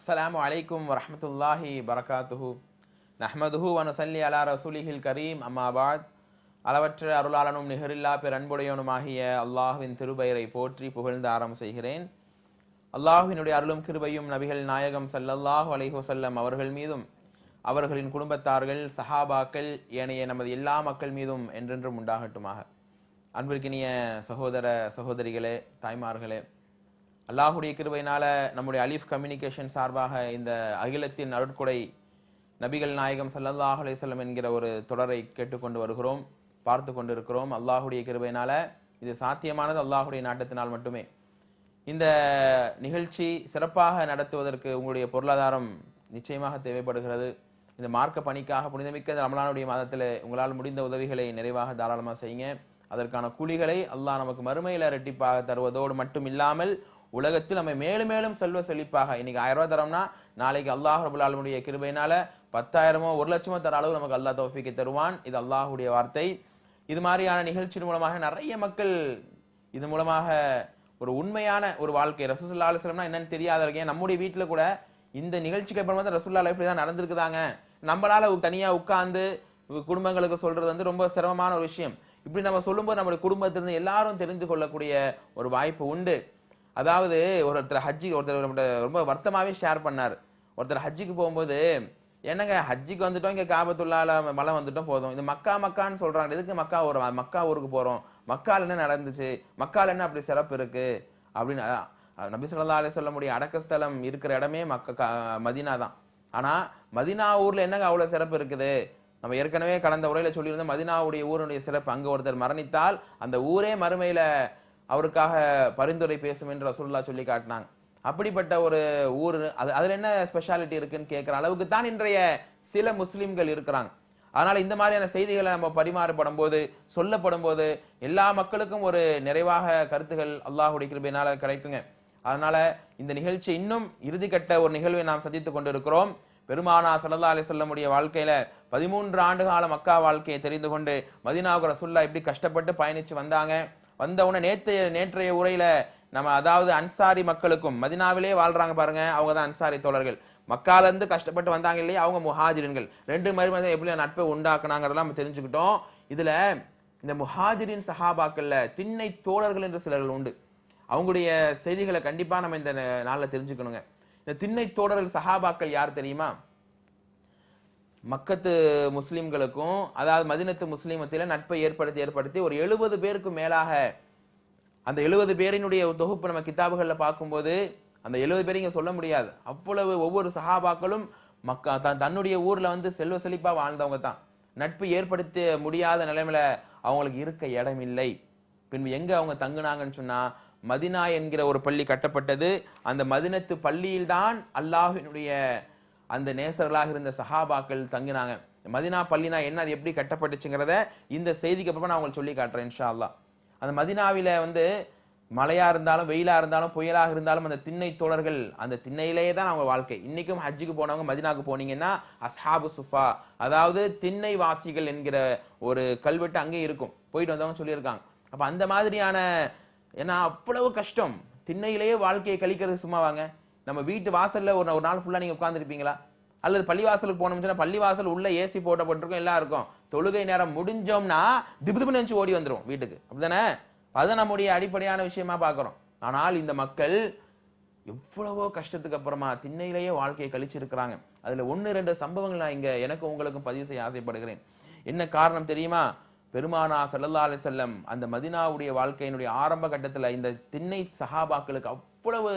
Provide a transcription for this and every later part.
அஸ்லாம் அலைக்கும் வரமத்துல்லாஹி வரகாத்துஹு. நஹமதுஹு வனுசல்லி அலா ரசூலிஹில் கரீம். அம்மாபாத் அளவற்ற அருளாளனும் நிகரில்லா பெரன்புடையவனுமாகிய அல்லாஹுவின் திருபெயரை போற்றி புகழ்ந்து ஆரம்பம் செய்கிறேன். அல்லாஹுவினுடைய அருளும் கிருபையும் நபிகள் நாயகம் சல்லல்லாஹு அலைஹுசல்லம் அவர்கள் மீதும் அவர்களின் குடும்பத்தார்கள் சஹாபாக்கள் ஏனைய நமது எல்லா மக்கள் மீதும் என்றென்றும் உண்டாகட்டுமாக. அன்பிற்கினிய சகோதர சகோதரிகளே தாய்மார்களே அல்லாஹுடைய கிருவையினால் நம்முடைய அலீஃப் கம்யூனிகேஷன் சார்பாக இந்த அகிலத்தின் அருட்கொடை நபிகள் நாயகம் சல்லல்லாஹ் அலைஹி என்கிற ஒரு தொடரை கேட்டுக்கொண்டு வருகிறோம் பார்த்து கொண்டிருக்கிறோம். அல்லாஹுடைய கிருபையினால இது சாத்தியமானது அல்லாஹுடைய நாட்டத்தினால் மட்டுமே. இந்த நிகழ்ச்சி சிறப்பாக நடத்துவதற்கு உங்களுடைய பொருளாதாரம் நிச்சயமாக தேவைப்படுகிறது. இந்த மார்க்க பணிக்காக புனிதமிக்க ரமலானுடைய மாதத்தில் உங்களால் முடிந்த உதவிகளை நிறைவாக தாராளமாக செய்யுங்க. அதற்கான கூலிகளை அல்லாஹ் நமக்கு மறுமையில் இரட்டிப்பாக தருவதோடு மட்டும் இல்லாமல் உலகத்தில் நம்ம மேலும் மேலும் செல்வ செழிப்பாக. இன்னைக்கு ஆயிரம் ரூபாய் தரோம்னா நாளைக்கு அல்லாஹ் ரபுல்லாலுடைய கிருபையினால பத்தாயிரமோ ஒரு லட்சமோ தர அளவு நமக்கு அல்லாஹ் தோஃபிக்கு தருவான். இது அல்லாஹுடைய வார்த்தை. இது மாதிரியான நிகழ்ச்சியின் மூலமாக நிறைய மக்கள் இது மூலமாக ஒரு உண்மையான ஒரு வாழ்க்கை. ரசூசுல்லா அலுவலம்னா என்னன்னு தெரியாத இருக்கேன் நம்முடைய வீட்டில் கூட இந்த நிகழ்ச்சிக்கு அப்புறமா தான் ரசூல்லா லைஃப்ல தான் நடந்திருக்குதாங்க. நம்மளால தனியாக உட்கார்ந்து குடும்பங்களுக்கு சொல்றது வந்து ரொம்ப சிரமமான ஒரு விஷயம். இப்படி நம்ம சொல்லும்போது நம்முடைய குடும்பத்திலிருந்து எல்லாரும் தெரிந்து கொள்ளக்கூடிய ஒரு வாய்ப்பு உண்டு. அதாவது ஒருத்தர் ஹஜ்ஜிக்கு ஒருத்தர் ரொம்ப வருத்தமாகவே ஷேர் பண்ணார். ஒருத்தர் ஹஜ்ஜிக்கு போகும்போது என்னங்க ஹஜ்ஜிக்கு வந்துட்டோம் இங்கே காபத்துள்ளால மலை வந்துட்டோம் போதும். இது மக்கா மக்கான்னு சொல்கிறாங்க எதுக்கு மக்கா ஒரு மக்கா ஊருக்கு போகிறோம் மக்கால் என்ன நடந்துச்சு? மக்கால் என்ன அப்படி சிறப்பு இருக்குது அப்படின்னு நபி சொல்லா சொல்ல முடியும் அடக்கஸ்தலம் இருக்கிற இடமே மக்க மதினா மதீனா தான். ஆனால் மதினா ஊரில் என்னங்க அவ்வளோ சிறப்பு இருக்குது? நம்ம ஏற்கனவே கடந்த உரையில் சொல்லியிருந்தோம் மதினாவுடைய ஊருடைய சிறப்பு. அங்கே ஒருத்தர் மரணித்தால் அந்த ஊரே மறுமையில் அவருக்காக பரிந்துரை பேசும் என்று ரசூல்லா சொல்லி காட்டினாங்க. அப்படிப்பட்ட ஒரு ஊர் அது அதில் என்ன ஸ்பெஷாலிட்டி இருக்குன்னு கேட்குற அளவுக்கு தான் இன்றைய சில முஸ்லிம்கள் இருக்கிறாங்க. அதனால் இந்த மாதிரியான செய்திகளை நம்ம பரிமாறப்படும் போது சொல்லப்படும் போது எல்லா மக்களுக்கும் ஒரு நிறைவாக கருத்துகள் அல்லாஹுடைய கிருபினால் கிடைக்குங்க. அதனால் இந்த நிகழ்ச்சி இன்னும் இறுதிக்கட்ட ஒரு நிகழ்வை நாம் சந்தித்து கொண்டிருக்கிறோம். பெருமானா சல்லா அலி சொல்லமுடைய வாழ்க்கையில் பதிமூன்று ஆண்டு கால மக்கா வாழ்க்கையை தெரிந்து கொண்டு மதினாவுக்கு ரசுல்லா எப்படி கஷ்டப்பட்டு பயணித்து வந்தாங்க. வந்தவுடனே நேற்றைய நேற்றைய உரையில நம்ம அதாவது அன்சாரி மக்களுக்கும் மதினாவிலே வாழ்றாங்க பாருங்க அவங்க தான் அன்சாரி தோழர்கள். மக்காலேருந்து கஷ்டப்பட்டு வந்தாங்க இல்லையா அவங்க முஹாஜிரின்கள். ரெண்டு மாதிரி எப்படி நட்பை உண்டாக்குனாங்கிறதெல்லாம் நம்ம தெரிஞ்சுக்கிட்டோம். இதில் இந்த முஹாஜிரின் சஹாபாக்கள்ல திண்ணை தோழர்கள் என்று சிலர்கள் உண்டு. அவங்களுடைய செய்திகளை கண்டிப்பாக நம்ம இந்த நாளில் தெரிஞ்சுக்கணுங்க. இந்த திண்ணை தோழர்கள் சஹாபாக்கள் யார் தெரியுமா? மக்கத்து முஸ்லிம்களுக்கும் அதாவது மதினத்து முஸ்லிம் நட்பை ஏற்படுத்தி ஏற்படுத்தி ஒரு எழுபது பேருக்கு மேலாக அந்த எழுபது பேரினுடைய தொகுப்பு நம்ம கிதாபுகளில் பார்க்கும்போது அந்த எழுபது பேரை இங்கே சொல்ல முடியாது. அவ்வளவு ஒவ்வொரு சஹாபாக்களும் மக்கா தன் தன்னுடைய ஊரில் வந்து செல்வ செழிப்பாக வாழ்ந்தவங்க தான். நட்பு ஏற்படுத்த முடியாத நிலைமையில அவங்களுக்கு இருக்க இடம் இல்லை. பின்பு எங்கே அவங்க தங்குனாங்கன்னு சொன்னால் மதினா என்கிற ஒரு பள்ளி கட்டப்பட்டது. அந்த மதினத்து பள்ளியில்தான் அல்லாஹினுடைய அந்த நேசர்களாக இருந்த சஹாபாக்கள் தங்கினாங்க. மதினா பள்ளினா என்ன அது எப்படி கட்டப்பட்டுச்சுங்கிறத இந்த செய்திக்கு அப்புறமா நான் உங்களுக்கு சொல்லி காட்டுறேன் இன்ஷா அல்லா அந்த மதினாவில் வந்து மழையாக இருந்தாலும் வெயிலாக இருந்தாலும் புயலாக இருந்தாலும் அந்த திண்ணை தோழர்கள் அந்த திண்ணையிலேயே தான் அவங்க வாழ்க்கை. இன்றைக்கும் ஹஜ்ஜுக்கு போனவங்க மதினாவுக்கு போனீங்கன்னா அஸ்ஹாபு சுஃபா அதாவது திண்ணை வாசிகள் என்கிற ஒரு கல்வெட்டு அங்கே இருக்கும். போயிட்டு வந்தவங்க சொல்லியிருக்காங்க. அப்போ அந்த மாதிரியான ஏன்னா அவ்வளவு கஷ்டம். திண்ணையிலேயே வாழ்க்கையை கழிக்கிறது சும்மா வாங்க நம்ம வீட்டு வாசல்ல ஒரு ஒரு நாள் ஃபுல்லா நீங்க உட்காந்துருப்பீங்களா அல்லது பள்ளிவாசலுக்கு போனோம்னா பள்ளிவாசல் உள்ள ஏசி போட்டப்பட்டிருக்கும் எல்லாம் இருக்கும் தொழுகை நேரம் முடிஞ்சோம்னா திபுதிபு நினைச்சு ஓடி வந்துடும் வீட்டுக்கு. அப்படிதானே? அதை நம்முடைய அடிப்படையான விஷயமா பார்க்குறோம். ஆனால் இந்த மக்கள் எவ்வளவோ கஷ்டத்துக்கு அப்புறமா திண்ணையிலேயே வாழ்க்கையை கழிச்சிருக்கிறாங்க. அதில் ஒன்று ரெண்டு சம்பவங்கள் நான் இங்கே எனக்கு உங்களுக்கும் பதிவு செய்ய ஆசைப்படுகிறேன். என்ன காரணம் தெரியுமா? பெருமானா சல்லல்லா அலி செல்லம் அந்த மதினாவுடைய வாழ்க்கையினுடைய ஆரம்ப கட்டத்தில் இந்த திண்ணை சஹாபாக்களுக்கு அவ்வளவு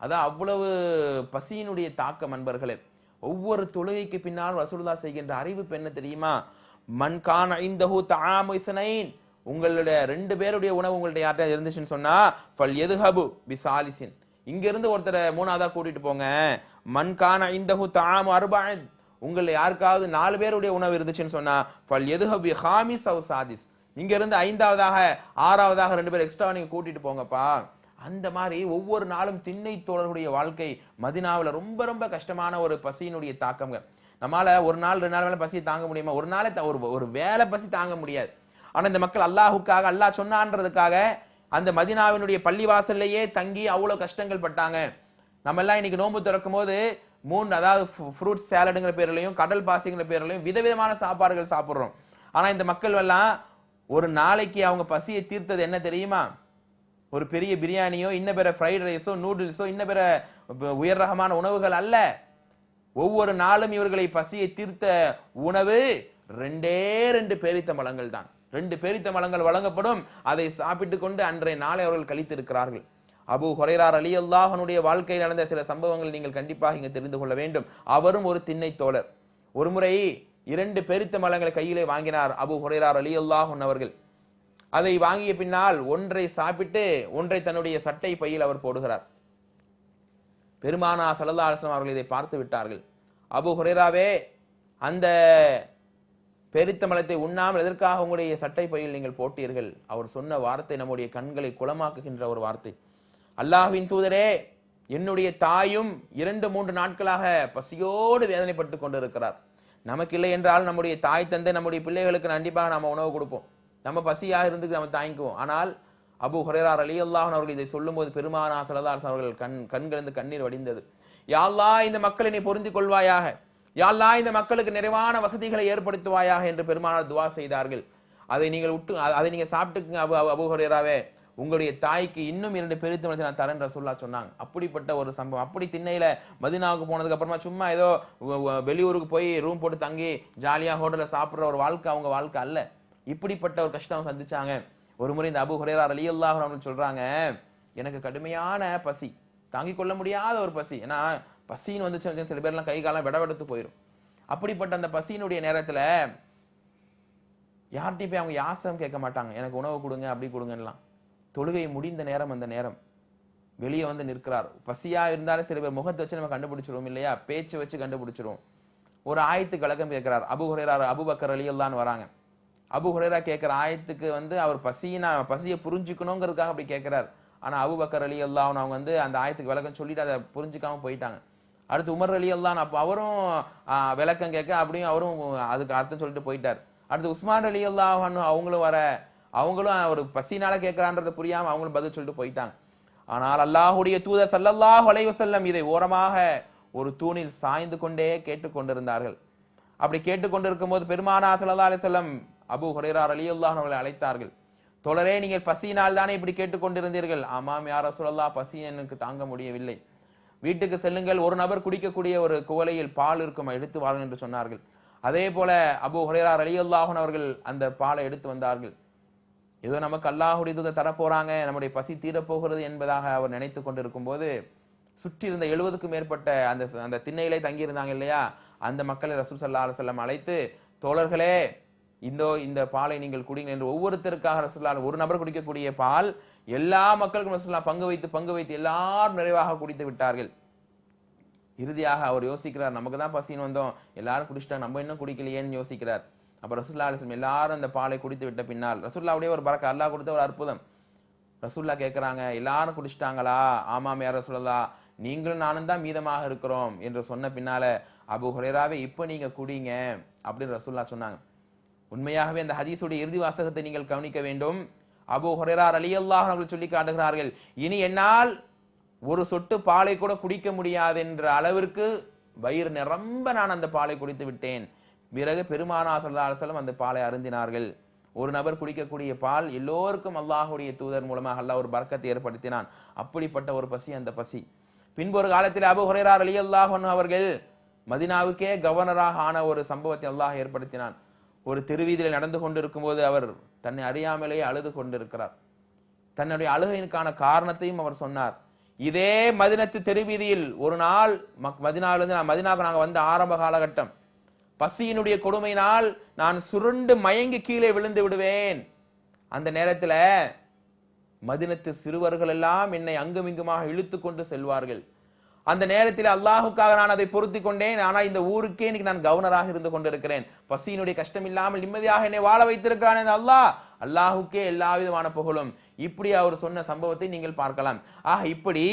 அதான் அவ்வளவு பசியினுடைய தாக்கம் அன்பர்களே. ஒவ்வொரு தொழுகைக்கு பின்னால் ரசூலுல்லாஹ் செய்கின்ற அறிவிப்பு என்ன தெரியுமா? மன் கான இந்தஹு தஆமு உங்களுடைய ரெண்டு பேருடைய உணவு உங்கள்ட்ட யார்ட்ட இருந்துச்சுன்னு சொன்னா ஃபல் எதுஹபு பிசாலிசின் இங்க இருந்து ஒருத்தரை மூணாவதா கூட்டிட்டு போங்க. மன் கான இந்தஹு தாமு அர்பஅன். உங்கள யாருக்காவது நாலு பேருடைய உணவு இருந்துச்சுன்னு சொன்னா ஃபல் எதுஹபி ஹாமிஸ் அவு சாதிஸ். இங்கிருந்து ஐந்தாவதாக ஆறாவதாக ரெண்டு பேர் எக்ஸ்ட்ரா நீங்க கூட்டிட்டு போங்கப்பா. அந்த மாதிரி ஒவ்வொரு நாளும் திண்ணை தோழர்களுடைய வாழ்க்கை மதினாவில் ரொம்ப ரொம்ப கஷ்டமான ஒரு பசியினுடைய தாக்கம்ங்க. நம்மளால் ஒரு நாள் ரெண்டு நாள் வேலை பசியை தாங்க முடியுமா? ஒரு நாளே ஒரு ஒரு வேலை பசி தாங்க முடியாது. ஆனால் இந்த மக்கள் அல்லாஹுக்காக அல்லாஹ் சொன்னான்றதுக்காக அந்த மதினாவினுடைய பள்ளிவாசல்லையே தங்கி அவ்வளோ கஷ்டங்கள் பட்டாங்க. நம்ம எல்லாம் இன்னைக்கு நோன்பு திறக்கும் போது மூணு அதாவது ஃப்ரூட் சேலடுங்கிற பேர்லையும் கடல் பாசிங்கிற பேர்லையும் விதவிதமான சாப்பாடுகள் சாப்பிட்றோம். ஆனால் இந்த மக்கள் எல்லாம் ஒரு நாளைக்கு அவங்க பசியை தீர்த்தது என்ன தெரியுமா? ஒரு பெரிய பிரியாணியோ இன்ன பிற ஃப்ரைட் ரைஸோ நூடுல்ஸோ இன்ன பிற உயர் ரகமான உணவுகள் அல்ல. ஒவ்வொரு நாளும் இவர்களை பசியை தீர்த்த உணவு ரெண்டே ரெண்டு பேரித்த மலங்கள் தான். ரெண்டு பேரித்த மலங்கள் வழங்கப்படும். அதை சாப்பிட்டு கொண்டு அன்றைய நாளை அவர்கள் கழித்திருக்கிறார்கள். அபு ஹொரைரார் அலி அல்லாஹனுடைய வாழ்க்கையில் நடந்த சில சம்பவங்கள் நீங்கள் கண்டிப்பாக இங்கே தெரிந்து கொள்ள வேண்டும். அவரும் ஒரு திண்ணை தோழர். ஒருமுறை இரண்டு பெருத்த மலங்களை கையிலே வாங்கினார் அபு ஹொரைரார் அலி அல்லாஹன் அவர்கள். அதை வாங்கிய பின்னால் ஒன்றை சாப்பிட்டு ஒன்றை தன்னுடைய சட்டை பையில் அவர் போடுகிறார். பெருமானா சல்லா அலுவலம் அவர்கள் இதை பார்த்து விட்டார்கள். அபு ஹுரேராவே அந்த பெரித்த மலத்தை உண்ணாமல் எதற்காக உங்களுடைய சட்டை பையில் நீங்கள் போட்டீர்கள்? அவர் சொன்ன வார்த்தை நம்முடைய கண்களை குளமாக்குகின்ற ஒரு வார்த்தை. அல்லாஹ்வின் தூதரே என்னுடைய தாயும் இரண்டு மூன்று நாட்களாக பசியோடு வேதனைப்பட்டு கொண்டிருக்கிறார். நமக்கு இல்லை என்றால் நம்முடைய தாய் தந்தை நம்முடைய பிள்ளைகளுக்கு கண்டிப்பாக நம்ம உணவு கொடுப்போம். நம்ம பசியாக இருந்து நம்ம தாங்கிக்குவோம். ஆனால் அபு ஹுரேரார் அலி அல்லாஹன் அவர்கள் இதை சொல்லும்போது பெருமானா சலதார் அவர்கள் கண் கண்களிருந்து கண்ணீர் வடிந்தது. யாழ்லா இந்த மக்களை நீ பொருந்தி கொள்வாயாக. யாழ்லா இந்த மக்களுக்கு நிறைவான வசதிகளை ஏற்படுத்துவாயாக என்று பெருமானார் துவா செய்தார்கள். அதை நீங்கள் விட்டு அதை நீங்கள் சாப்பிட்டுக்குங்க அபு அபு- ஹுரேராவே. உங்களுடைய தாய்க்கு இன்னும் இரண்டு பெருத்து மனத்தை நான் தரேன் சொல்லா சொன்னாங்க. அப்படிப்பட்ட ஒரு சம்பவம். அப்படி திண்ணையில மதினாவுக்கு போனதுக்கு அப்புறமா சும்மா ஏதோ வெளியூருக்கு போய் ரூம் போட்டு தங்கி ஜாலியாக ஹோட்டலில் சாப்பிட்ற ஒரு வாழ்க்கை அவங்க வாழ்க்கை அல்ல. இப்படிப்பட்ட ஒரு கஷ்டம் சந்திச்சாங்க. ஒரு முறை இந்த அபு ஹுரேரா அலி அல்லாஹ் அவர்கள் சொல்றாங்க எனக்கு கடுமையான பசி தாங்கிக் கொள்ள முடியாத ஒரு பசி. ஏன்னா பசின்னு வந்துச்சு சில பேர்லாம் கை காலம் விடவெடுத்து போயிடும் அப்படிப்பட்ட அந்த பசியினுடைய நேரத்தில் யார்கிட்டையும் போய் அவங்க யாசம் கேட்க மாட்டாங்க. எனக்கு உணவு கொடுங்க அப்படி கொடுங்கலாம் தொழுகை முடிந்த நேரம் அந்த நேரம். வெளியே வந்து நிற்கிறார். பசியாக இருந்தாலும் சில பேர் முகத்தை வச்சு நம்ம கண்டுபிடிச்சிருவோம் இல்லையா? பேச்சு வச்சு கண்டுபிடிச்சிருவோம். ஒரு ஆயத்து கழகம் கேட்கிறார். அபு ஹுரேரா அபு பக்கர் அலியல்லான்னு வராங்க. அபு ஹுரேரா கேட்குற ஆயத்துக்கு வந்து அவர் பசியினா பசியை புரிஞ்சுக்கணுங்கிறதுக்காக அப்படி கேட்கிறார் ஆனால் அபு பக்கர் அலி அல்லாஹ்னு அவங்க வந்து அந்த ஆயத்துக்கு விளக்கம் சொல்லிட்டு அதை புரிஞ்சுக்காமல் போயிட்டாங்க. அடுத்து உமர் அலி அல்லான் அப்போ அவரும் விளக்கம் கேட்க அப்படியும் அவரும் அதுக்கு அர்த்தம் சொல்லிட்டு போயிட்டார். அடுத்து உஸ்மான் அலி அல்லாஹன் அவங்களும் வர அவங்களும் ஒரு பசினால கேட்குறான்றத புரியாமல் அவங்களும் பதில் சொல்லிட்டு போயிட்டாங்க. ஆனால் அல்லாஹுடைய தூதர் ஸல்லல்லாஹு அலைஹி இதை ஓரமாக ஒரு தூணில் சாய்ந்து கொண்டே கேட்டுக்கொண்டிருந்தார்கள். அப்படி கேட்டுக்கொண்டிருக்கும் போது பெருமானா ஸல்லல்லாஹு அலைஹி அபு ஹுரேரார் அலி ரலியல்லாஹு அவர்களை அழைத்தார்கள். தொடரே நீங்கள் பசியினால் தானே இப்படி கேட்டுக்கொண்டிருந்தீர்கள்? ஆமாம் யார் சொல்லலா பசி எனக்கு தாங்க முடியவில்லை. வீட்டுக்கு செல்லுங்கள். ஒரு நபர் குடிக்கக்கூடிய ஒரு குவளையில் பால் இருக்கும்? எடுத்து வாருங்கள் என்று சொன்னார்கள். அதே போல அபு ஹுரேரார் அலி அல்லாஹன் அவர்கள் அந்த பாலை எடுத்து வந்தார்கள். ஏதோ நமக்கு அல்லாஹுடைய தூதர் தரப்போறாங்க. நம்முடைய பசி தீரப்போகிறது என்பதாக அவர் நினைத்து கொண்டிருக்கும் போது சுற்றி இருந்த எழுபதுக்கும் மேற்பட்ட அந்த அந்த திண்ணையிலே தங்கியிருந்தாங்க இல்லையா? அந்த மக்களை ரசூல் சல்லா அலுவலம் அழைத்து தோழர்களே இந்தோ இந்த பாலை நீங்கள் குடிங்க என்று ஒவ்வொருத்தருக்காக ரசுல்லா ஒரு நபர் குடிக்கக்கூடிய பால் எல்லா மக்களுக்கும் ரசுல்லா பங்கு வைத்து பங்கு வைத்து எல்லாரும் நிறைவாக குடித்து விட்டார்கள். இறுதியாக அவர் யோசிக்கிறார் நமக்கு தான் பசின்னு வந்தோம். எல்லாரும் குடிச்சிட்டா நம்ம இன்னும் குடிக்கலையேன்னு யோசிக்கிறார். அப்போ ரசுல்லா அலிஸ்லம் எல்லாரும் அந்த பாலை குடித்து விட்ட பின்னால் ரசுல்லாவுடைய ஒரு பறக்க அல்லாஹ் கொடுத்த ஒரு அற்புதம். ரசுல்லா கேட்குறாங்க எல்லாரும் குடிச்சிட்டாங்களா? ஆமாம் யார் ரசுல்லா நீங்களும் நானும் தான் மீதமாக இருக்கிறோம். என்று சொன்ன பின்னால அபு ஹுரேராவே இப்போ நீங்கள் குடிங்க. அப்படின்னு ரசுல்லா சொன்னாங்க. உண்மையாகவே அந்த ஹதீஸுடைய இறுதி வாசகத்தை நீங்கள் கவனிக்க வேண்டும். அபு ஹுரேரா அலி அல்லாஹ் அவர்கள் சொல்லி காட்டுகிறார்கள் இனி என்னால் ஒரு சொட்டு பாலை கூட குடிக்க முடியாது என்ற அளவிற்கு வயிறு நிரம்ப நான் அந்த பாலை குடித்து விட்டேன். பிறகு பெருமானா ஸல்லல்லாஹு அலைஹி அந்த பாலை அருந்தினார்கள். ஒரு நபர் குடிக்கக்கூடிய பால் எல்லோருக்கும் அல்லாஹுடைய தூதர் மூலமாக அல்லாஹ் ஒரு பறக்கத்தை ஏற்படுத்தினான். அப்படிப்பட்ட ஒரு பசி அந்த பசி. பின்பு ஒரு காலத்தில் அபு ஹுரேரார் அலி அல்லாஹன் அவர்கள் மதினாவுக்கே கவர்னராக ஆன ஒரு சம்பவத்தை அல்லாஹ் ஏற்படுத்தினான். ஒரு தெருவீதியில் நடந்து கொண்டிருக்கும் போது அவர் தன்னை அறியாமலேயே அழுது கொண்டிருக்கிறார். தன்னுடைய அழுகையினுக்கான காரணத்தையும் அவர் சொன்னார். இதே மதினத்து தெருவீதியில் ஒரு நாள் மக் மதினாவிலிருந்து நான் மதினாவுக்கு நாங்கள் வந்த ஆரம்ப காலகட்டம். பசியினுடைய கொடுமையினால் நான் சுருண்டு மயங்கி கீழே விழுந்து விடுவேன். அந்த நேரத்தில் மதினத்து சிறுவர்கள் எல்லாம் என்னை அங்குமிங்குமாக இழுத்து கொண்டு செல்வார்கள். அந்த நேரத்தில் அல்லாஹுக்காக நான் அதை பொருத்தி கொண்டேன் ஆனால் இந்த ஊருக்கே இன்னைக்கு நான் கவர்னராக இருந்து கொண்டிருக்கிறேன். பசியினுடைய கஷ்டம் இல்லாமல் நிம்மதியாக என்னை வாழ வைத்திருக்கான் இந்த அல்லாஹ். அல்லாஹுக்கே எல்லா விதமான புகழும். இப்படி அவர் சொன்ன சம்பவத்தை நீங்கள் பார்க்கலாம். ஆக இப்படி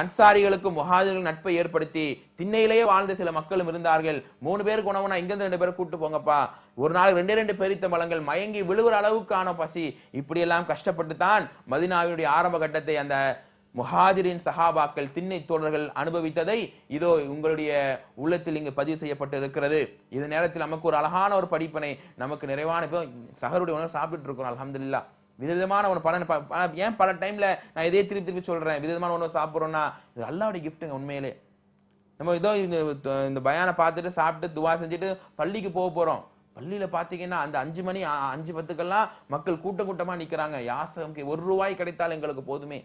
அன்சாரிகளுக்கும் முஹாஜிர்கள் நட்பை ஏற்படுத்தி திண்ணையிலேயே வாழ்ந்த சில மக்களும் இருந்தார்கள். மூணு பேருக்கு உணவுனா இங்கிருந்து ரெண்டு பேரை கூட்டு போங்கப்பா. ஒரு நாள் ரெண்டே ரெண்டு பெரித்த மலங்கள் மயங்கி விழுகிற அளவுக்கான பசி. இப்படியெல்லாம் கஷ்டப்பட்டு தான் மதினாவினுடைய ஆரம்ப கட்டத்தை அந்த முஹாஜிரின் சஹாபாக்கள் திண்ணை தோழர்கள் அனுபவித்ததை இதோ உங்களுடைய உள்ளத்தில் இங்கு பதிவு செய்யப்பட்டு இருக்கிறது இந்த நேரத்தில் நமக்கு ஒரு அழகான ஒரு படிப்பினை நமக்கு நிறைவான இப்போ சகருடைய உணவு சாப்பிட்டு இருக்கிறோம் அலமதுல்லா விதவிதமான ஒன்று பலன் ப- ஏன் பல டைம்ல நான் இதே திருப்பி திருப்பி சொல்றேன் விதவிதமான உணவு சாப்பிட்றோம்னா இது அல்லாவுடைய கிஃப்ட்டுங்க உண்மையிலே. நம்ம இதோ இந்த இந்த பயானை பார்த்துட்டு சாப்பிட்டு துவா செஞ்சுட்டு பள்ளிக்கு போக போறோம். பள்ளியில் பார்த்தீங்கன்னா அந்த அஞ்சு மணி அஞ்சு பத்துக்கெல்லாம் மக்கள் கூட்டம் கூட்டமாக நிற்கிறாங்க யாசம் ஒரு ரூபாய் கிடைத்தால் எங்களுக்கு போதுமே.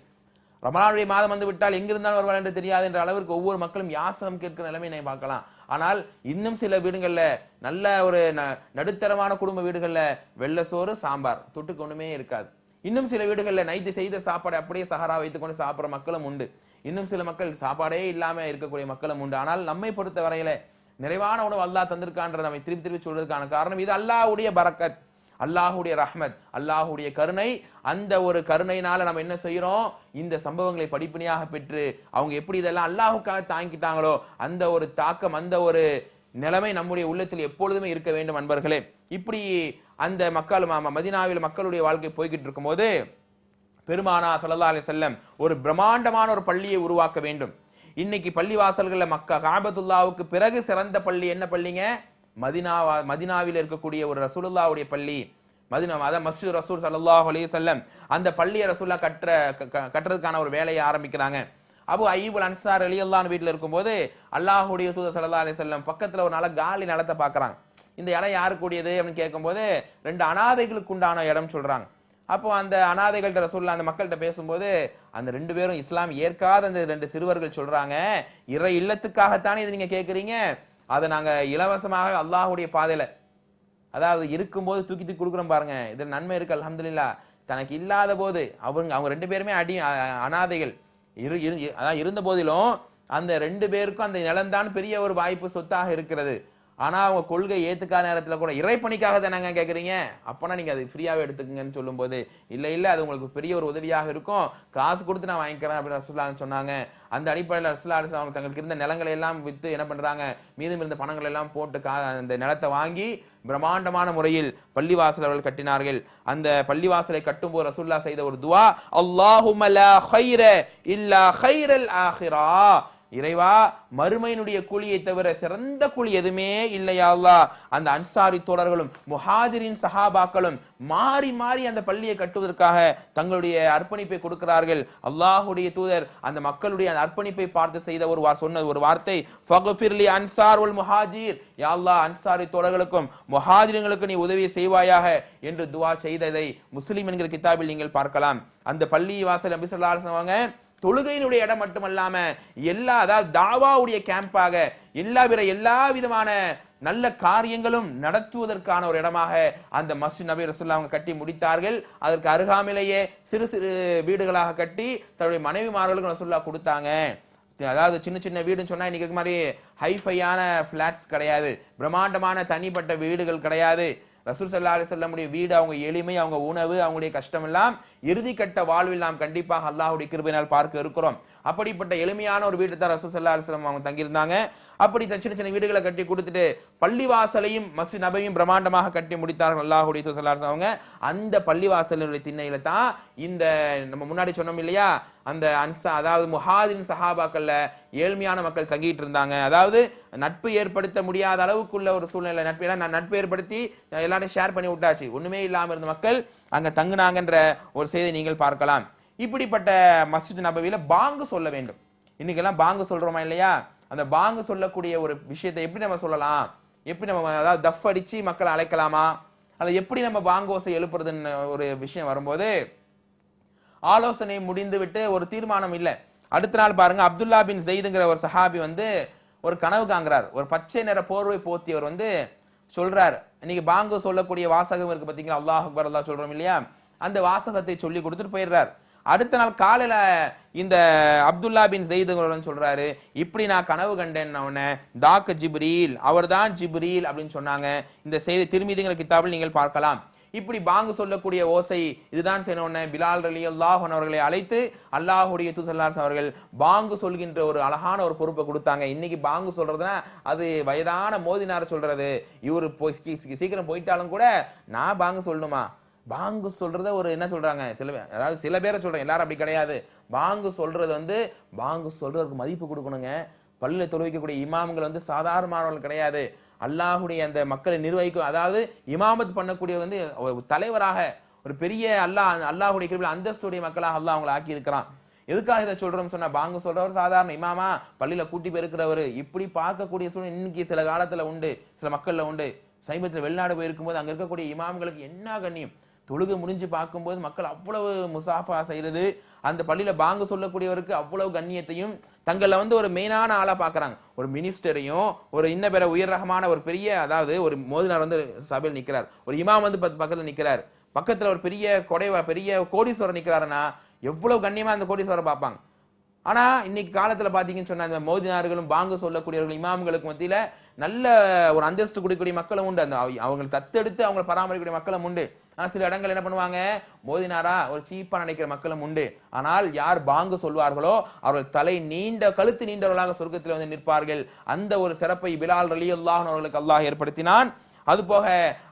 ரமலானுடைய மாதம் வந்து விட்டால் எங்கிருந்தாலும் வருவார் என்று தெரியாது என்ற அளவிற்கு ஒவ்வொரு மக்களும் யாசனம் கேட்கிற நிலைமை பார்க்கலாம். ஆனால் இன்னும் சில வீடுகளில் நல்ல ஒரு ந- நடுத்தரமான குடும்ப வீடுகளில் வெள்ளை சோறு சாம்பார். தொட்டுக்கு ஒன்றுமே இருக்காது. இன்னும் சில வீடுகளில் நைட்டு செய்த சாப்பாடு அப்படியே சஹரா வைத்துக்கொண்டு சாப்பிட்ற மக்களும் உண்டு. இன்னும் சில மக்கள் சாப்பாடே இல்லாமல் இருக்கக்கூடிய மக்களும் உண்டு. ஆனால் நம்மை பொறுத்த வரையில நிறைவான உணவு அல்லா தந்திருக்கான்ற நம்மை திருப்பி திருப்பி சொல்றதுக்கான காரணம் இது அல்லாஹ்வுடைய பறக்கத் அல்லாஹுடைய ரஹ்மத் அல்லாஹுடைய கருணை. அந்த ஒரு கருணையினால நம்ம என்ன செய்யறோம் இந்த சம்பவங்களை படிப்பினையாக பெற்று அவங்க எப்படி இதெல்லாம் அல்லாஹுக்காக தாங்கிட்டாங்களோ அந்த ஒரு தாக்கம் அந்த ஒரு நிலைமை நம்முடைய உள்ளத்தில் எப்பொழுதுமே இருக்க வேண்டும் அன்பர்களே. இப்படி அந்த மக்கள் மதினாவில் மக்களுடைய வாழ்க்கை போய்கிட்டு இருக்கும்போது பெருமானா சல்லா அலி செல்லம் ஒரு பிரம்மாண்டமான ஒரு பள்ளியை உருவாக்க வேண்டும். இன்னைக்கு பள்ளி வாசல்களில் மக்கா காபத்துல்லாவுக்கு பிறகு சிறந்த பள்ளி என்ன பள்ளிங்க? மதினாவா மதினாவில் இருக்கக்கூடிய ஒரு ரசூலுல்லாவுடைய பள்ளி மதினா அதான் மஸ்ஜித் ரசூல் சல்லாஹ் அலி வஸல்லம் அந்த பள்ளியை ரசூல்லா கட்டுற க- கட்டுறதுக்கான ஒரு வேலையை ஆரம்பிக்கிறாங்க. அபு ஐபுல் அன்சார் அலியல்லான்னு வீட்டில் இருக்கும்போது அல்லாஹுடைய தூதர் சல்லா அலி வஸல்லம் பக்கத்தில் ஒரு நல்ல காலி நிலத்தை பார்க்குறாங்க. இந்த இடம் யாருக்குரியது அப்படின்னு கேட்கும்போது ரெண்டு அனாதைகளுக்கு உண்டான இடம் சொல்கிறாங்க அப்போ அந்த அனாதைகள்கிட்ட ரசூல்லா அந்த மக்கள்கிட்ட பேசும்போது அந்த ரெண்டு பேரும் இஸ்லாம் ஏற்காத அந்த ரெண்டு சிறுவர்கள் சொல்கிறாங்க இறை இல்லத்துக்காகத்தானே இது நீங்கள் கேட்குறீங்க? அதை நாங்கள் இலவசமாக அல்லாஹுடைய பாதையில் அதாவது இருக்கும்போது தூக்கி தூக்கி கொடுக்குறோம் பாருங்க. இதில் நன்மை இருக்கு அலமதுல்லா தனக்கு இல்லாத போது அவங்க அவங்க ரெண்டு பேருமே அடி அனாதைகள். இரு இரு அதான் இருந்த போதிலும் அந்த ரெண்டு பேருக்கும் அந்த நிலம்தான் பெரிய ஒரு வாய்ப்பு சொத்தாக இருக்கிறது. ஆனால் அவங்க கொள்கை ஏத்துக்காத நேரத்தில் கூட இறைப்பணிக்காக தானேங்க கேட்குறீங்க அப்போனா நீங்கள் அது ஃப்ரீயாகவே எடுத்துக்கங்கன்னு சொல்லும்போது இல்லை இல்லை அது உங்களுக்கு பெரிய ஒரு உதவியாக இருக்கும். காசு கொடுத்து நான் வாங்கிக்கிறேன் அப்படின்னு ரசூல்லான்னு சொன்னாங்க. அந்த அடிப்படையில் ரசூல்லா அவங்க தங்களுக்கு இருந்த நிலங்களை எல்லாம் விற்று என்ன பண்ணுறாங்க மீதம் இருந்த பணங்களை எல்லாம் போட்டு கா அந்த நிலத்தை வாங்கி பிரம்மாண்டமான முறையில் பள்ளிவாசல் அவர்கள் கட்டினார்கள். அந்த பள்ளிவாசலை கட்டும்போது ரசுல்லா செய்த ஒரு துவா அல்லாஹுமல ஹைர இல்லா ஹைரல் ஆஹிரா. இறைவா மறுமையினுடைய கூலியை தவிர சிறந்த கூலி எதுவுமே இல்லையா அல்லாஹ்? அந்த அன்சாரி தோழர்களும் முஹாஜிரின் சஹாபாக்களும் மாறி மாறி அந்த பள்ளியை கட்டுவதற்காக தங்களுடைய அர்ப்பணிப்பை கொடுக்கிறார்கள். அல்லாஹுடைய தூதர் அந்த மக்களுடைய அந்த அர்ப்பணிப்பை பார்த்து செய்த ஒரு சொன்ன ஒரு வார்த்தை ஃபகுஃபிர்லி அன்சார் உல் முஹாஜிர். யா அல்லாஹ் அன்சாரி தோழர்களுக்கும் முஹாஜிர்களுக்கு நீ உதவி செய்வாயாக என்று துவா செய்ததை முஸ்லீம் என்கிற கிதாபில் நீங்கள் பார்க்கலாம். அந்த பள்ளி வாசல் நபி ஸல்லல்லாஹு தொழுகையினுடைய இடம் மட்டுமல்லாம எல்லா அதாவது தாவாவுடைய கேம்பாக எல்லா பிற எல்லா விதமான நல்ல காரியங்களும் நடத்துவதற்கான ஒரு இடமாக அந்த மஸ்ஜித் நபி ரசுல்லா அவங்க கட்டி முடித்தார்கள். அதற்கு அருகாமையிலேயே சிறு சிறு வீடுகளாக கட்டி தன்னுடைய மனைவிமார்களுக்கும் ரசுல்லா கொடுத்தாங்க. அதாவது சின்ன சின்ன வீடுன்னு சொன்னா இன்னைக்கு மாதிரி ஹைஃபையான ஃப்ளாட்ஸ் கிடையாது. பிரம்மாண்டமான தனிப்பட்ட வீடுகள் கிடையாது. ரசூல் சல்லா அலி செல்லமுடைய வீடு அவங்க எளிமை அவங்க உணவு அவங்களுடைய கஷ்டம் இறுதிக்கட்ட இறுதி கட்ட வாழ்வில் நாம் கண்டிப்பாக அல்லாஹுடைய கிருபையினால் பார்க்க இருக்கிறோம். அப்படிப்பட்ட எளிமையான ஒரு வீடு தான் ரசூல் சல்லா அவங்க தங்கியிருந்தாங்க. அப்படி சின்ன சின்ன வீடுகளை கட்டி கொடுத்துட்டு பள்ளிவாசலையும் மசி நபையும் பிரம்மாண்டமாக கட்டி முடித்தார்கள் அல்லாஹுடைய தூதர் அவங்க. அந்த பள்ளிவாசலுடைய திண்ணையில தான் இந்த நம்ம முன்னாடி சொன்னோம் இல்லையா? அந்த அன்சா அதாவது முஹாதின் சஹாபாக்கள்ல ஏழ்மையான மக்கள் தங்கிட்டு இருந்தாங்க. அதாவது நட்பு ஏற்படுத்த முடியாத அளவுக்குள்ள ஒரு சூழ்நிலை நட்பு ஏன்னா நான் நட்பு ஏற்படுத்தி எல்லாரும் ஷேர் பண்ணி விட்டாச்சு. ஒண்ணுமே இல்லாம இருந்த மக்கள் அங்க தங்குனாங்கன்ற ஒரு செய்தி நீங்கள் பார்க்கலாம். இப்படிப்பட்ட மஸ்ஜித் நபவியில் பாங்கு சொல்ல வேண்டும். இன்னைக்கெல்லாம் பாங்கு சொல்கிறோமா இல்லையா? அந்த பாங்கு சொல்லக்கூடிய ஒரு விஷயத்தை எப்படி நம்ம சொல்லலாம்? எப்படி நம்ம அதாவது தஃப் அடித்து மக்களை அழைக்கலாமா? அல்லது எப்படி நம்ம பாங்கோசை எழுப்புறதுன்னு ஒரு விஷயம் வரும்போது ஆலோசனை முடிந்து விட்டு ஒரு தீர்மானம் இல்லை. அடுத்த நாள் பாருங்க அப்துல்லா பின் ஜெயிதுங்கிற ஒரு சஹாபி வந்து ஒரு கனவு காங்கிறார் ஒரு பச்சை நிற போர்வை போத்தியவர் வந்து சொல்றார். இன்னைக்கு பாங்கு சொல்லக்கூடிய வாசகம் இருக்கு பார்த்தீங்களா அல்லாஹ் அக்பர் அல்லா சொல்றோம் இல்லையா? அந்த வாசகத்தை சொல்லி கொடுத்துட்டு போயிடுறார். அடுத்த நாள் காலையில இந்த அப்துல்லா பின் ஜெயிதுங்கிறவன் சொல்றாரு இப்படி நான் கனவு கண்டேன் அவனை தாக்கு ஜிப்ரீல் அவர்தான் ஜிப்ரீல் அப்படின்னு சொன்னாங்க. இந்த செய்தி திருமிதிங்கிற கித்தாபில் நீங்கள் பார்க்கலாம். இப்படி பாங்கு சொல்லக்கூடிய ஓசை இதுதான் செய்யணும்னு பிலால் அலி அல்லாஹன் அவர்களை அழைத்து அல்லாஹுடைய தூசல்லாஸ் அவர்கள் பாங்கு சொல்கின்ற ஒரு அழகான ஒரு பொறுப்பை கொடுத்தாங்க. இன்னைக்கு பாங்கு சொல்றதுன்னா அது வயதான மோதினார் சொல்றது. இவர் போய் சீக்கிரம் போயிட்டாலும் கூட நான் பாங்கு சொல்லணுமா? பாங்கு சொல்றத ஒரு என்ன சொல்றாங்க? சில பேர் அதாவது சில பேரை சொல்றேன். எல்லாரும் அப்படி கிடையாது. பாங்கு சொல்றது வந்து பாங்கு சொல்றதுக்கு மதிப்பு கொடுக்கணுங்க. பள்ளியில் தொழுவிக்கக்கூடிய இமாம்கள் வந்து சாதாரணமானவர்கள் கிடையாது. அல்லாஹுடைய அந்த மக்களை நிர்வகிக்கும் அதாவது இமாமத் பண்ணக்கூடிய வந்து ஒரு தலைவராக ஒரு பெரிய அல்லாஹ் அல்லாஹுடைய கிருபில் அந்தஸ்துடைய மக்களாக அல்லாஹ் அவங்களை ஆக்கி இருக்கிறான் எதுக்காக இதை சொல்றோம் சொன்னா பாங்கு சொல்றவர் சாதாரண இமாமா பள்ளியில கூட்டி போயிருக்கிறவர் இப்படி பார்க்கக்கூடிய சூழ்நிலை இன்னைக்கு சில காலத்துல உண்டு சில மக்கள்ல உண்டு. சமீபத்தில் வெளிநாடு போயிருக்கும்போது அங்கே இருக்கக்கூடிய இமாம்களுக்கு என்ன கண்ணியம்? தொழுகை முடிஞ்சு பார்க்கும்போது மக்கள் அவ்வளவு முசாஃபா செய்கிறது அந்த பள்ளியில் பாங்கு சொல்லக்கூடியவருக்கு அவ்வளவு கண்ணியத்தையும் தங்களை வந்து ஒரு மெயினான ஆளாக பார்க்குறாங்க. ஒரு மினிஸ்டரையும் ஒரு இன்ன பிற உயர் ரகமான ஒரு பெரிய அதாவது ஒரு மோதினார் வந்து சபையில் நிற்கிறார் ஒரு இமாம் வந்து பக்கத்தில் நிற்கிறார் பக்கத்தில் ஒரு பெரிய கொடை பெரிய கோடீஸ்வரர் நிற்கிறாருன்னா எவ்வளவு கண்ணியமாக அந்த கோடீஸ்வரர் பார்ப்பாங்க. ஆனால் இன்னைக்கு காலத்தில் பார்த்தீங்கன்னு சொன்னால் அந்த மோதினார்களும் பாங்கு சொல்லக்கூடியவர்கள் இமாம்களுக்கு மத்தியில் நல்ல ஒரு அந்தஸ்து கொடுக்கக்கூடிய மக்களும் உண்டு. அந்த அவங்களை தத்தெடுத்து அவங்களை பராமரிக்கக்கூடிய மக்களும் உண்டு. ஆனால் சில இடங்கள் என்ன பண்ணுவாங்க? மோதினாரா? ஒரு சீப்பாக நினைக்கிற மக்களும் உண்டு. ஆனால் யார் பாங்கு சொல்வார்களோ அவர்கள் தலை நீண்ட கழுத்து நீண்டவர்களாக சொர்க்கத்தில் வந்து நிற்பார்கள். அந்த ஒரு சிறப்பை பிலால் ரலி அவர்களுக்கு அல்லாஹ் ஏற்படுத்தினான். அதுபோக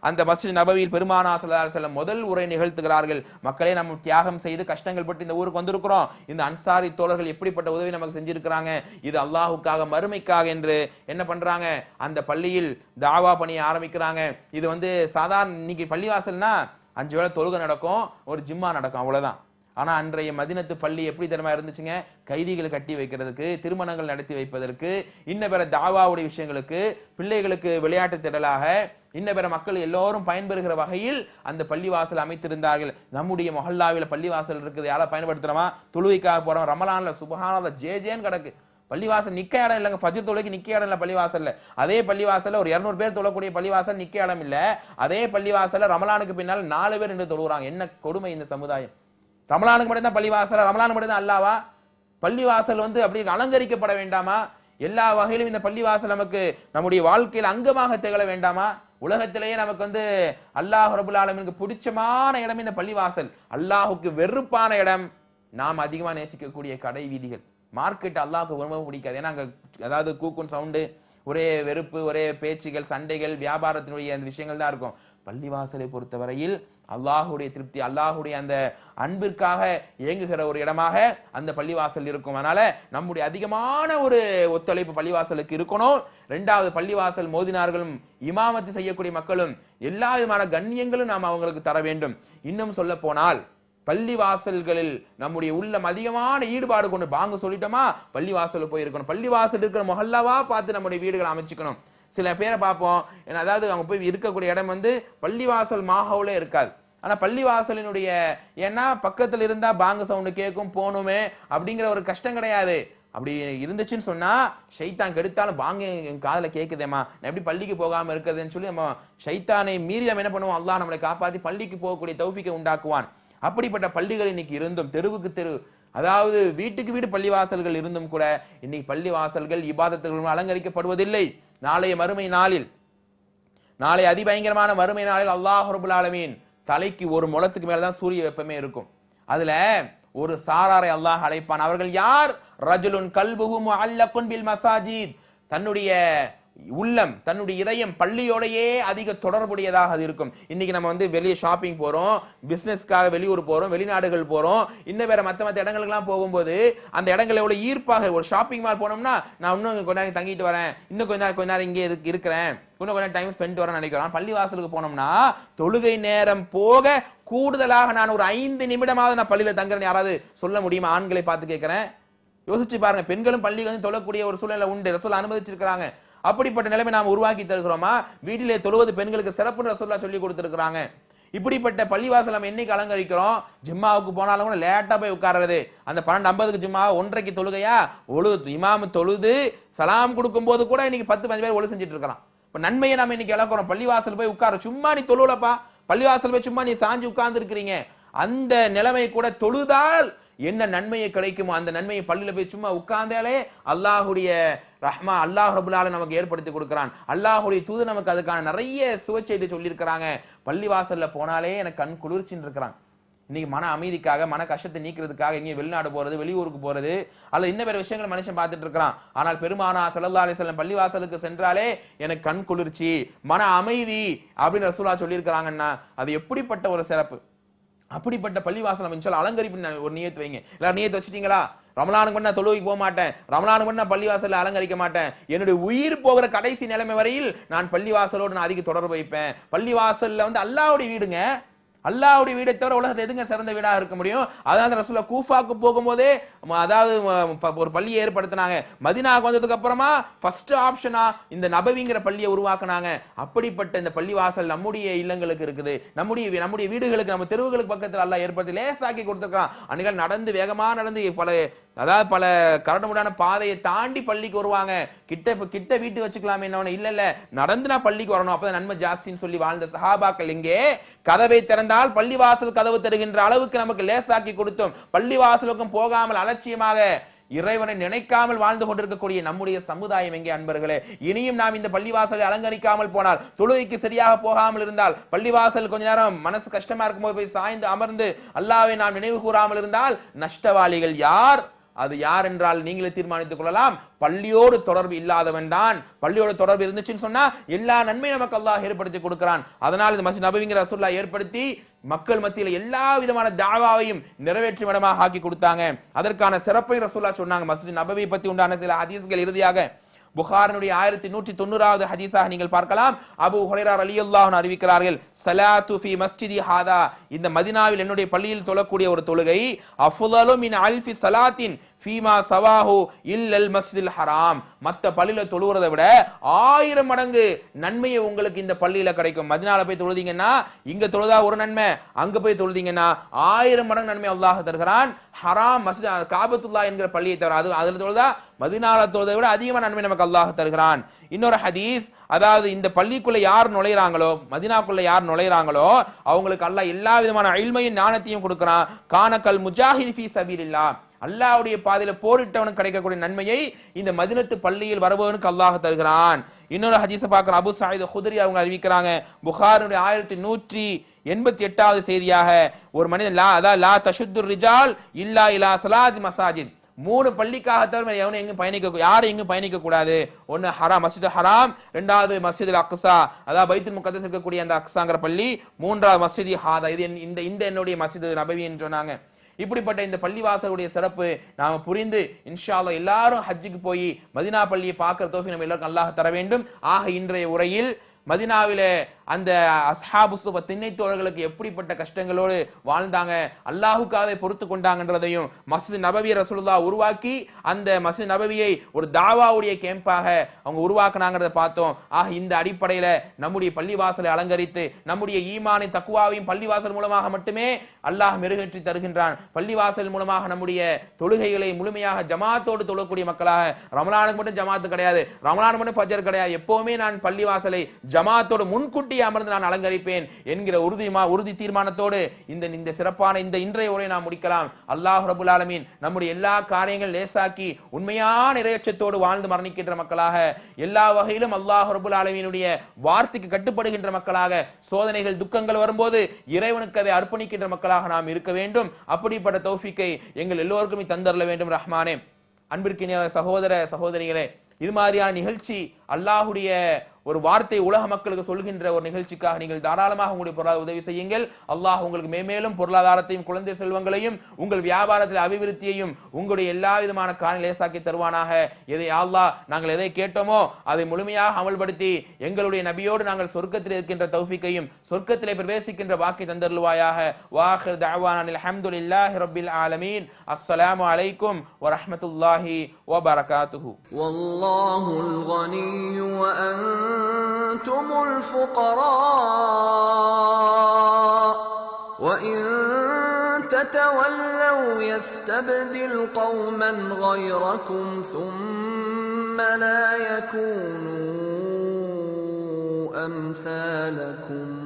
அந்த மஸ்ஜித் நபவியில் பெருமானா ஸல்லல்லாஹு செல்லம் முதல் உரை நிகழ்த்துகிறார்கள். மக்களே நம்ம தியாகம் செய்து கஷ்டங்கள் பட்டு இந்த ஊருக்கு வந்திருக்கிறோம். இந்த அன்சாரி தோழர்கள் எப்படிப்பட்ட உதவி நமக்கு செஞ்சிருக்கிறாங்க? இது அல்லாஹுக்காக மறுமைக்காக என்று என்ன பண்றாங்க? அந்த பள்ளியில் தாவா பணியை ஆரம்பிக்கிறாங்க. இது வந்து சாதாரண இன்னைக்கு பள்ளிவாசல்னா அஞ்சு வேளை தொழுகை நடக்கும் ஒரு ஜிம்மா நடக்கும் அவ்வளவுதான். ஆனால் அன்றைய மதினத்து பள்ளி எப்படி தெரியுமா இருந்துச்சுங்க? கைதிகளை கட்டி வைக்கிறதுக்கு திருமணங்கள் நடத்தி வைப்பதற்கு இன்ன பிற தாவாவுடைய விஷயங்களுக்கு பிள்ளைகளுக்கு விளையாட்டு திடலாக இன்ன பிற மக்கள் எல்லோரும் பயன்பெறுகிற வகையில் அந்த பள்ளிவாசல் அமைத்திருந்தார்கள். நம்முடைய மொஹல்லாவில் பள்ளிவாசல் இருக்குது. யாரை பயன்படுத்துகிறோமா தொழுவைக்காக போகிறோம் ரமலானில் சுபஹானல்ல ஜே ஜேன்னு கிடக்கு. பள்ளிவாசல் நிக்க இடம் இல்லைங்க. ஃபஜர் தொழுகைக்கு நிக்க இடம் இல்லை பள்ளிவாசல்ல. அதே பள்ளிவாசல்ல ஒரு இரநூறு பேர் தொழக்கூடிய பள்ளிவாசல் நிக்க இடம் இல்லை. அதே பள்ளிவாசல்ல ரமலானுக்கு பின்னால் நாலு பேர் நின்று தொழுகிறாங்க என்ன கொடுமை இந்த சமுதாயம்? ரமலானுக்கு மட்டும் தான் பள்ளிவாசல் ரமலானு மட்டும் தான் அல்லாவா? பள்ளிவாசல் வந்து அப்படியே அலங்கரிக்கப்பட வேண்டாமா? எல்லா வகையிலும் இந்த பள்ளிவாசல் நமக்கு நம்முடைய வாழ்க்கையில் அங்கமாக திகழ வேண்டாமா? உலகத்திலேயே நமக்கு வந்து அல்லாஹ் ரபுல் ஆலமினுக்கு பிடிச்சமான இடம் இந்த பள்ளிவாசல். அல்லாஹுக்கு வெறுப்பான இடம். நாம் அதிகமாக நேசிக்கக்கூடிய கடை வீதிகள். மார்க்கெட் அல்லாஹுக்கு ரொம்ப பிடிக்காது. ஏன்னா அங்கே அதாவது கூக்குன் சவுண்டு ஒரே வெறுப்பு ஒரே பேச்சுகள் சண்டைகள் வியாபாரத்தினுடைய அந்த விஷயங்கள் தான் இருக்கும். பள்ளிவாசலை பொறுத்தவரையில் அல்லாஹுடைய திருப்தி அல்லாஹுடைய அந்த அன்பிற்காக இயங்குகிற ஒரு இடமாக அந்த பள்ளிவாசல் இருக்கும். அதனால நம்முடைய அதிகமான ஒரு ஒத்துழைப்பு பள்ளிவாசலுக்கு இருக்கணும். ரெண்டாவது பள்ளிவாசல் மோதினார்களும் இமாமத்து செய்யக்கூடிய மக்களும் எல்லா விதமான கண்ணியங்களும் நாம் அவங்களுக்கு தர வேண்டும். இன்னும் சொல்ல போனால் பள்ளி வாசல்களில் நம்முடைய உள்ளம் அதிகமான ஈடுபாடு கொண்டு பாங்க சொல்லிட்டோமா பள்ளி போயிருக்கணும். போய் இருக்கணும் பள்ளி வாசல் இருக்கிற மொஹல்லாவா பார்த்து நம்முடைய வீடுகளை அமைச்சுக்கணும். சில பேரை பார்ப்போம் ஏன்னா, அதாவது அவங்க போய் இருக்கக்கூடிய இடம் வந்து பள்ளிவாசல் மாஹவுலே இருக்காது. ஆனால் பள்ளிவாசலினுடைய ஏன்னா பக்கத்தில் இருந்தால் பாங்க சவுண்டு கேட்கும் போகணுமே அப்படிங்கிற ஒரு கஷ்டம் கிடையாது. அப்படி இருந்துச்சுன்னு சொன்னால் ஷைத்தான் கெடுத்தாலும் பாங்க என் காதில் கேட்குதேம்மா நான் எப்படி பள்ளிக்கு போகாமல் இருக்குதுன்னு சொல்லி நம்ம ஷைத்தானை மீறி நம்ம என்ன பண்ணுவோம்? அல்லாஹ் நம்மளை காப்பாற்றி பள்ளிக்கு போகக்கூடிய தௌஃபிக்கை உண்டாக்குவான். அப்படிப்பட்ட பள்ளிகள் இன்னைக்கு இருந்தும் தெருவுக்கு தெரு அதாவது வீட்டுக்கு வீடு பள்ளிவாசல்கள் இருந்தும் கூட இன்னைக்கு பள்ளிவாசல்கள் இபாதத்துகளும் அலங்கரிக்கப்படுவதில்லை. நாளைய மறுமை நாளில் நாளை அதிபயங்கரமான மறுமை நாளில் அல்லாஹ் ரபுல் ஆலமீன் தலைக்கு ஒரு முளத்துக்கு மேலே தான் சூரிய வெப்பமே இருக்கும். அதில் ஒரு சாராரை அல்லாஹ் அழைப்பான். அவர்கள் யார்? ரஜுலுன் கல்புகும் அல்ல குன்பில் மசாஜித். தன்னுடைய உள்ளம் தன்னுடைய இதயம் பள்ளியோடையே அதிக தொடர்புடையதாக அது இருக்கும். இன்னைக்கு நம்ம வந்து வெளியே ஷாப்பிங் போறோம் பிசினஸ்க்காக வெளியூர் போறோம் வெளிநாடுகள் போறோம் இன்னும் வேற மற்ற மற்ற இடங்களுக்குலாம் போகும்போது அந்த இடங்கள் எவ்வளவு ஈர்ப்பாக ஒரு ஷாப்பிங் மால் போனோம்னா நான் இன்னும் கொஞ்ச நேரம் தங்கிட்டு வரேன் இன்னும் கொஞ்ச நேரம் கொஞ்ச நேரம் இங்கே இருக்கு- இருக்கிறேன் இன்னும் கொஞ்சம் டைம் ஸ்பெண்ட் வரேன் நினைக்கிறோம். பள்ளி வாசலுக்கு போனோம்னா தொழுகை நேரம் போக கூடுதலாக நான் ஒரு ஐந்து நிமிடமாவது நான் பள்ளியில தங்குறேன் யாராவது சொல்ல முடியுமா? ஆண்களை பார்த்து கேட்கிறேன். யோசிச்சு பாருங்க பெண்களும் பள்ளி வந்து தொழக்கூடிய ஒரு சூழ்நிலை உண்டு. ரசோல் அனுமதிச்சிருக்கிறாங்க. அப்படிப்பட்ட நிலைமை நாம் உருவாக்கி தருகிறோமா? வீட்டிலே தொழுவது பெண்களுக்கு சிறப்புன்னு ரசோல்லா சொல்லி கொடுத்துருக்குறாங்க. இப்படிப்பட்ட பள்ளிவாசல் நம்ம என்னைக்கு அலங்கரிக்கிறோம்? ஜிம்மாவுக்கு போனாலும் கூட லேட்டாக போய் உட்கார்றது. அந்த பன்னெண்டு ஐம்பதுக்கு ஜிம்மா ஒன்றைக்கு தொழுகையா? ஒழு இமாம் தொழுது சலாம் கொடுக்கும்போது கூட இன்னைக்கு பத்து பஞ்சு பேர் ஒழு செஞ்சுட்டு இருக்கிறான் இப்போ நன்மையை நம்ம இன்னைக்கு இழக்கிறோம். பள்ளிவாசல் போய் உட்கார. சும்மா நீ தொழுலப்பா. பள்ளிவாசல் போய் சும்மா நீ சாஞ்சு உட்கார்ந்துருக்கிறீங்க. அந்த நிலைமை கூட தொழுதால் என்ன நன்மையை கிடைக்குமோ அந்த நன்மையை பள்ளியில் போய் சும்மா உட்கார்ந்தாலே அல்லாஹுடைய ரஹ்மா அல்லாஹ் ரபுல்லால நமக்கு ஏற்படுத்தி கொடுக்குறான். அல்லாஹுடைய தூது நமக்கு அதுக்கான நிறைய சுவச்செய்தி சொல்லியிருக்கிறாங்க. பள்ளிவாசலில் போனாலே எனக்கு கண் குளிர்ச்சின்னு இருக்கிறான். இன்னைக்கு மன அமைதிக்காக மன கஷ்டத்தை நீக்கிறதுக்காக இங்கே வெளிநாடு போறது வெளியூருக்கு போறது அல்ல இன்ன வேற விஷயங்கள் மனுஷன் பார்த்துட்டு இருக்கிறான். ஆனால் பெருமானா ஸல்லல்லாஹு அலைஹி பள்ளிவாசலுக்கு சென்றாலே எனக்கு கண் குளிர்ச்சி மன அமைதி அப்படின்னு ரசூலா சொல்லியிருக்கிறாங்கன்னா அது எப்படிப்பட்ட ஒரு சிறப்பு? அப்படிப்பட்ட பள்ளிவாசல் நம்ம அலங்கரிப்பு ஒரு நியத்து வைங்க. எல்லாரும் நியத்து வச்சிட்டீங்களா? ரமலானுக்கு மட்டும் நான் போக மாட்டேன். ரமலானுக்கு மட்டும் நான் அலங்கரிக்க மாட்டேன். என்னுடைய உயிர் போகிற கடைசி நிலைமை வரையில் நான் பள்ளிவாசலோடு நான் அதிக தொடர்பு வைப்பேன். பள்ளிவாசலில் வந்து அல்லாவுடைய வீடுங்க. அல்லாவுடைய வீடை தவிர உலகத்தை எதுங்க சிறந்த வீடாக இருக்க முடியும்? அதனால ரசூல கூஃபாக்கு போகும்போதே அதாவது ஒரு பள்ளியை ஏற்படுத்தினாங்க. மதினாவுக்கு வந்ததுக்கு அப்புறமா ஃபர்ஸ்ட் ஆப்ஷனா இந்த நபவிங்கிற பள்ளியை உருவாக்குனாங்க. அப்படிப்பட்ட இந்த பள்ளிவாசல் நம்முடைய இல்லங்களுக்கு இருக்குது. நம்முடைய நம்முடைய வீடுகளுக்கு நம்ம தெருவுகளுக்கு பக்கத்தில் அல்லா ஏற்படுத்தி லேசாக்கி கொடுத்துருக்கான். அன்னைகள் நடந்து வேகமாக நடந்து பல அதாவது பல கரடுமுடான பாதையை தாண்டி பள்ளிக்கு வருவாங்க. கிட்ட இப்ப கிட்ட வீட்டு வச்சுக்கலாமே என்ன இல்ல இல்ல. நடந்து நான் பள்ளிக்கு வரணும். அப்போ நன்மை ஜாஸ்தின்னு சொல்லி வாழ்ந்த சஹாபாக்கள் இங்கே கதவை திறந்தால் பள்ளிவாசல் கதவு தருகின்ற அளவுக்கு நமக்கு லேசாக்கி கொடுத்தோம். பள்ளிவாசலுக்கும் போகாமல் அலட்சியமாக இறைவனை நினைக்காமல் வாழ்ந்து கொண்டிருக்கக்கூடிய நம்முடைய சமுதாயம் எங்கே அன்பர்களே? இனியும் நாம் இந்த பள்ளிவாசலை அலங்கரிக்காமல் போனால் தொழுகைக்கு சரியாக போகாமல் இருந்தால் பள்ளிவாசல் கொஞ்ச நேரம் மனசு கஷ்டமா இருக்கும்போது போய் சாய்ந்து அமர்ந்து அல்லாவை நாம் நினைவு கூறாமல் இருந்தால் நஷ்டவாளிகள் யார்? அது யார் என்றால் நீங்களே தீர்மானித்துக் கொள்ளலாம். பள்ளியோடு தொடர்பு இல்லாதவன் தான். பள்ளியோடு தொடர்பு இருந்துச்சுன்னு சொன்னா எல்லா நன்மையும் நமக்கு அல்லாஹ் ஏற்படுத்தி கொடுக்கிறான். அதனால் இந்த மஸ்ஜித் நபவிங்கிற ரசூல்லா ஏற்படுத்தி மக்கள் மத்தியில் எல்லா விதமான தாவாவையும் நிறைவேற்றும் இடமாக ஆக்கி கொடுத்தாங்க. அதற்கான சிறப்பை ரசூல்லா சொன்னாங்க. மஸ்ஜித் நபவி பத்தி உண்டான சில ஹதீஸ்கள் இறுதியாக புகாரினுடைய ஆயிரத்தி நூற்றி தொண்ணூறாவது ஹதீஸாக நீங்கள் பார்க்கலாம். அபு ஹுரைரார் அலி அல்லாஹன் அறிவிக்கிறார்கள் சலா ஃபி மஸ்ஜிதி ஹாதா. இந்த மதினாவில் என்னுடைய பள்ளியில் தொழக்கூடிய ஒரு தொழுகை அஃபுதலும் இன் அல்ஃபி சலாத்தின் ஃபீமா சவாஹு இல்லல் மஸ்தில் ஹராம். மற்ற பள்ளியில் தொழுகிறத விட ஆயிரம் மடங்கு நன்மையை உங்களுக்கு இந்த பள்ளியில் கிடைக்கும். மதினால போய் தொழுதீங்கன்னா இங்கே தொழுதா ஒரு நன்மை அங்கே போய் தொழுதீங்கன்னா ஆயிரம் மடங்கு நன்மை அல்லாஹ் தருகிறான். ஹராம் மஸ்ஜி காபத்துல்லா என்கிற பள்ளியை தவிர அது அதில் தொழுதா மதினால தொழுதை விட அதிகமான நன்மை நமக்கு அல்லாஹ் தருகிறான். இன்னொரு ஹதீஸ் அதாவது இந்த பள்ளிக்குள்ளே யார் நுழையிறாங்களோ மதினாக்குள்ளே யார் நுழையிறாங்களோ அவங்களுக்கு அல்லாஹ் எல்லா விதமான அழிமையும் ஞானத்தையும் கொடுக்குறான். கானக்கல் முஜாஹித் ஃபீ சபீலில்லா அல்லாவுடைய பாதையில போரிட்டவனுக்கு கிடைக்கக்கூடிய நன்மையை இந்த மதினத்து பள்ளியில் வருபவனுக்கு அல்லாஹ் தருகிறான். இன்னொரு ஹதீஸை பார்க்குறோம். அபு சாயித் ஹுதரி அவங்க அறிவிக்கிறாங்க. புகாருடைய ஆயிரத்தி நூற்றி எண்பத்தி எட்டாவது செய்தியாக ஒரு மனிதன் லா அதாவது லா தஷுத்துர் ரிஜால் இல்லா இலா சலாதி மசாஜித். மூணு பள்ளிக்காக தவிர எவனும் எங்கும் பயணிக்க யாரும் எங்கும் பயணிக்க கூடாது. ஒன்னு ஹராம் மஸ்ஜித் ஹராம் ரெண்டாவது மஸ்ஜித் அக்ஸா. அதாவது பைத்துல் முகத்தில் இருக்கக்கூடிய அந்த அக்ஸாங்கிற பள்ளி. மூன்றாவது மஸ்ஜித் ஹாதா. இது என்- இந்த இந்த என்னுடைய மஸ்ஜித் நபவி என்று சொன்னாங்க. இப்படிப்பட்ட இந்த பள்ளிவாசலுடைய சிறப்பு நாம் புரிந்து இன்ஷா எல்லாரும் ஹஜ்ஜுக்கு போய் மதினா பள்ளியை பார்க்குற தோஃபி நம்ம எல்லாருக்கும் அல்லாஹ் தர வேண்டும். ஆக இன்றைய உரையில் மதினாவிலே அந்த அஸ்ஹாபு சுப திண்ணை தோழர்களுக்கு எப்படிப்பட்ட கஷ்டங்களோடு வாழ்ந்தாங்க? அல்லாஹுக்காக பொறுத்து கொண்டாங்கன்றதையும் மஸ்ஜித் நபவி ரசுல்லா உருவாக்கி அந்த மசூத் நபவியை ஒரு தாவாவுடைய கேம்பாக அவங்க உருவாக்குனாங்கிறத பார்த்தோம். ஆக இந்த அடிப்படையில் நம்முடைய பள்ளிவாசலை அலங்கரித்து நம்முடைய ஈமானை தக்குவாவையும் பள்ளிவாசல் மூலமாக மட்டுமே அல்லாஹ் மெருகேற்றி தருகின்றான். பள்ளிவாசல் மூலமாக நம்முடைய தொழுகைகளை முழுமையாக ஜமாத்தோடு தொழக்கூடிய மக்களாக ரமலானுக்கு மட்டும் ஜமாத்து கிடையாது. ரமலானுக்கு மட்டும் ஃபஜர் கிடையாது. எப்போவுமே நான் பள்ளிவாசலை ஜமாத்தோடு முன்கூட்டி அமர்ந்து நான் அலங்கரிப்பேன் என்கிற உறுதிமா உறுதி தீர்மானத்தோடு இந்த இந்த சிறப்பான இந்த இன்றைய உரை நாம் முடிக்கலாம். அல்லாஹ் ரபுல் ஆலமீன் நம்முடைய எல்லா காரியங்கள் லேசாக்கி உண்மையான இறையச்சத்தோடு வாழ்ந்து மரணிக்கின்ற மக்களாக எல்லா வகையிலும் அல்லாஹ் ரபுல் ஆலமீனுடைய வார்த்தைக்கு கட்டுப்படுகின்ற மக்களாக சோதனைகள் துக்கங்கள் வரும்போது இறைவனுக்கு அதை அர்ப்பணிக்கின்ற மக்களாக நாம் இருக்க வேண்டும். அப்படிப்பட்ட தௌஃபிக்கை எங்கள் எல்லோருக்குமே தந்தரல வேண்டும் ரஹ்மானே. அன்பிற்கினிய சகோதர சகோதரிகளே இது மாதிரியான நிகழ்ச்சி அல்லாஹுடைய ஒரு வார்த்தை உலக மக்களுக்கு சொல்கின்ற ஒரு நிகழ்ச்சிக்காக நீங்கள் தாராளமாக உங்களுடைய பொருளாதார உதவி செய்யுங்கள் அல்லாஹ் உங்களுக்கு மேமேலும் பொருளாதாரத்தையும் குழந்தை செல்வங்களையும் உங்கள் வியாபாரத்தில் அபிவிருத்தியையும் உங்களுடைய எல்லா விதமான காரணம் லேசாக்கி தருவானாக எதை அல்லாஹ் நாங்கள் எதை கேட்டோமோ அதை முழுமையாக அமல்படுத்தி எங்களுடைய நபியோடு நாங்கள் சொர்க்கத்தில் இருக்கின்ற தௌஃபிக்கையும் சொர்க்கத்திலே பிரவேசிக்கின்ற வாக்கை தந்தருவாயாக வாஹிர் தஅவானில் அல்ஹம்துலில்லாஹி ரப்பில் ஆலமீன் அஸ்ஸலாமு அலைக்கும் வரஹ்மத்துல்லாஹி வபரகாத்துஹு والله الغني وأنتم الفقراء وإن تتولوا يستبدل قوما غيركم ثم لا يكونوا أمثالكم.